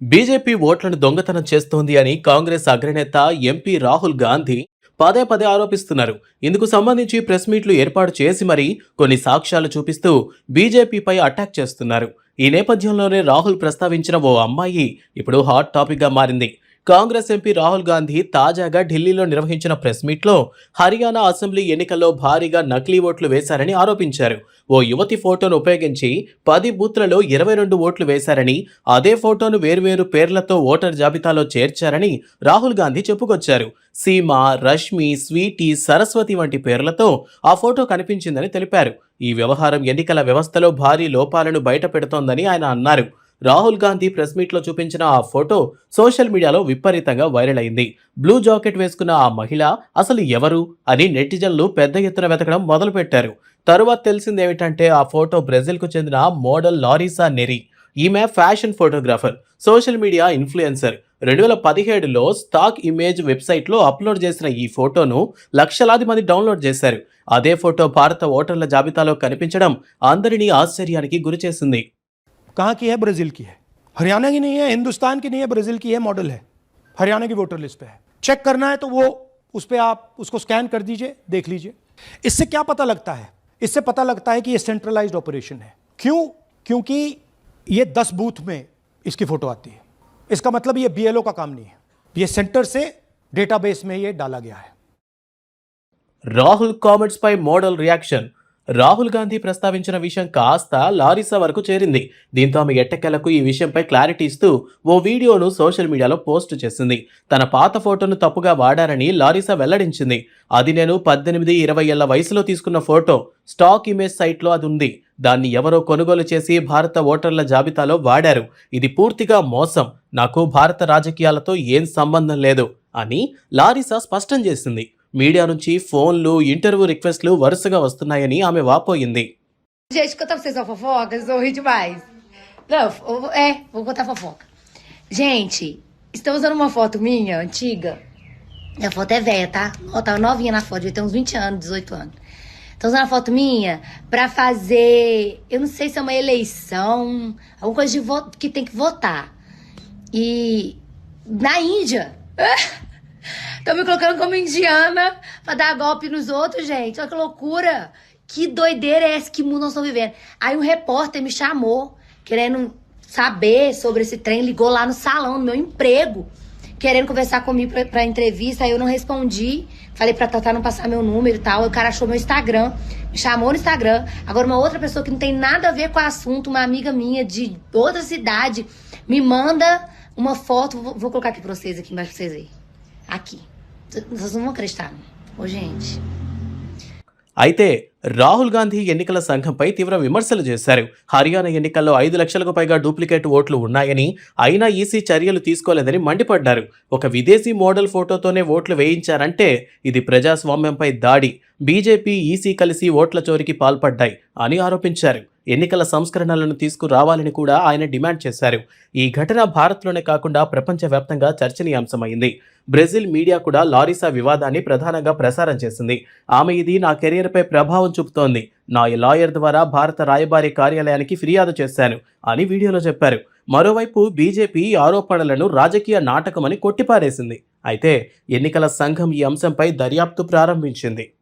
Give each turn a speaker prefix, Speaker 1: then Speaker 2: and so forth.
Speaker 1: BJP ఓట్లను దొంగతనం చేస్తోంది అని కాంగ్రెస్ అగ్రనేత ఎంపీ రాహుల్ గాంధీ పదే పదే ఆరోపిస్తున్నారు. ఇందుకు సంబంధించి ప్రెస్ మీట్లు ఏర్పాటు చేసి మరీ కొన్ని సాక్ష్యాలు చూపిస్తూ బీజేపీపై అటాక్ చేస్తున్నారు. ఈ నేపథ్యంలోనే రాహుల్ ప్రస్తావించిన ఓ అమ్మాయి ఇప్పుడు హాట్ టాపిక్గా మారింది. కాంగ్రెస్ ఎంపీ రాహుల్ గాంధీ తాజాగా ఢిల్లీలో నిర్వహించిన ప్రెస్ మీట్లో హర్యానా అసెంబ్లీ ఎన్నికల్లో భారీగా నకిలీ ఓట్లు వేశారని ఆరోపించారు. ఓ యువతి ఫోటోను ఉపయోగించి పది బూత్లలో ఇరవై రెండు ఓట్లు వేశారని అదే ఫోటోను వేర్వేరు పేర్లతో ఓటర్ జాబితాలో చేర్చారని రాహుల్ గాంధీ చెప్పుకొచ్చారు. సీమ రష్మి స్వీటీ సరస్వతి వంటి పేర్లతో ఆ ఫోటో కనిపించిందని తెలిపారు. ఈ వ్యవహారం ఎన్నికల వ్యవస్థలో భారీ లోపాలను బయటపెడుతోందని ఆయన అన్నారు. రాహుల్ గాంధీ ప్రెస్ మీట్లో చూపించిన ఆ ఫోటో సోషల్ మీడియాలో విపరీతంగా వైరల్ అయింది. బ్లూ జాకెట్ వేసుకున్న ఆ మహిళ అసలు ఎవరు అని నెటిజన్లు పెద్ద ఎత్తున వెతకడం మొదలుపెట్టారు. తరువాత తెలిసిందేమిటంటే ఆ ఫోటో బ్రెజిల్కు చెందిన మోడల్ లారీసా నెరి. ఈమె fashion photographer social media influencer. రెండు వేల పదిహేడులో స్టాక్ ఇమేజ్ వెబ్సైట్లో అప్లోడ్ చేసిన ఈ ఫోటోను లక్షలాది మంది డౌన్లోడ్ చేశారు. అదే ఫోటో భారత ఓటర్ల జాబితాలో కనిపించడం అందరినీ ఆశ్చర్యానికి గురిచేసింది.
Speaker 2: कहाँ की है? ब्राज़ील की है। हरियाणा की नहीं है, हिंदुस्तान की नहीं है, ब्राज़ील की है मॉडल है। हरियाणा की वोटर लिस्ट पे है। चेक करना है तो वो उस पर आप उसको स्कैन कर दीजिए, देख लीजिए। इससे क्या पता लगता है? इससे पता लगता है कि ये सेंट्रलाइज ऑपरेशन है। क्यों? क्योंकि ये दस बूथ में इसकी फ़ोटो आती है। इसका मतलब ये बी का काम नहीं है। ये सेंटर से डेटाबेस में ये डाला गया है।
Speaker 1: Rahul comments by model reaction Rahul Gandhi ప్రస్తావించిన విషయం కాస్త లారిసా వరకు చేరింది. దీంతో ఆమె ఎట్టకెలకు ఈ విషయంపై క్లారిటీ ఇస్తూ ఓ వీడియోను సోషల్ మీడియాలో పోస్ట్ చేసింది. తన పాత ఫోటోను తప్పుగా వాడారని లారిసా వెల్లడించింది. అది నేను పద్దెనిమిది ఇరవై ఏళ్ళ వయసులో తీసుకున్న ఫోటో. స్టాక్ ఇమేజ్ సైట్లో అది ఉంది. దాన్ని ఎవరో కొనుగోలు చేసి భారత ఓటర్ల జాబితాలో వాడారు. ఇది పూర్తిగా మోసం. నాకు భారత రాజకీయాలతో ఏం సంబంధం లేదు అని లారిసా స్పష్టం చేసింది. మీడియా నుంచి ఫోన్లు ఇంటర్వ్యూ రిక్వెస్ట్లు వరుసగా వస్తున్నాయని ఆమె వాపోయింది
Speaker 3: Gente, contar pra vocês uma fofoca, vocês vão rir demais. Não, eu vou- é, vou contar fofoca. Gente, estão usando uma foto minha, antiga. A foto é velha, tá? Ó, tava novinha na foto, devia ter uns 20 anos, 18 anos. Estão usando a foto minha pra fazer. Eu não sei se é uma eleição, alguma coisa de vo- que tem que votar. E. Na Índia. Estão me colocando como indiana pra dar golpe nos outros, gente. Olha que loucura. Que doideira é essa que mundo nós estamos vivendo? Aí um repórter me chamou, querendo saber sobre esse trem, ligou lá no salão, no meu emprego, querendo conversar comigo pra, pra entrevista. Aí eu não respondi. Falei pra Tatá não passar meu número e tal. Aí o cara achou meu Instagram, me chamou no Instagram. Agora uma outra pessoa que não tem nada a ver com o assunto, uma amiga minha de outra cidade, me manda uma foto. Vou, vou colocar aqui pra vocês, aqui embaixo pra vocês verem. Aqui. Vocês não vão acreditar. Ô, gente.
Speaker 1: అయితే రాహుల్ గాంధీ ఎన్నికల సంఘంపై తీవ్ర విమర్శలు చేశారు హర్యానా ఎన్నికల్లో ఐదు లక్షలకు పైగా duplicate ఓట్లు ఉన్నాయని అయినా ఈసీ చర్యలు తీసుకోలేదని మండిపడ్డారు ఒక విదేశీ మోడల్ ఫోటోతోనే ఓట్లు వేయించారంటే ఇది ప్రజాస్వామ్యంపై దాడి బీజేపీ ఈసీ కలిసి ఓట్ల చోరికి పాల్పడ్డాయి అని ఆరోపించారు. ఎన్నికల సంస్కరణలను తీసుకురావాలని కూడా ఆయన డిమాండ్ చేశారు. ఈ ఘటన భారత్లోనే కాకుండా ప్రపంచవ్యాప్తంగా చర్చనీయాంశమైంది. బ్రెజిల్ మీడియా కూడా లారీసా వివాదాన్ని ప్రధానంగా ప్రసారం చేసింది. ఆమె ఇది నా కెరీర్పై ప్రభావం చూపుతోంది. నా లాయర్ ద్వారా భారత రాయబారి కార్యాలయానికి ఫిర్యాదు చేశాను అని వీడియోలో చెప్పారు. మరోవైపు బీజేపీ ఈ ఆరోపణలను రాజకీయ నాటకమని కొట్టిపారేసింది. అయితే ఎన్నికల సంఘం ఈ అంశంపై దర్యాప్తు ప్రారంభించింది.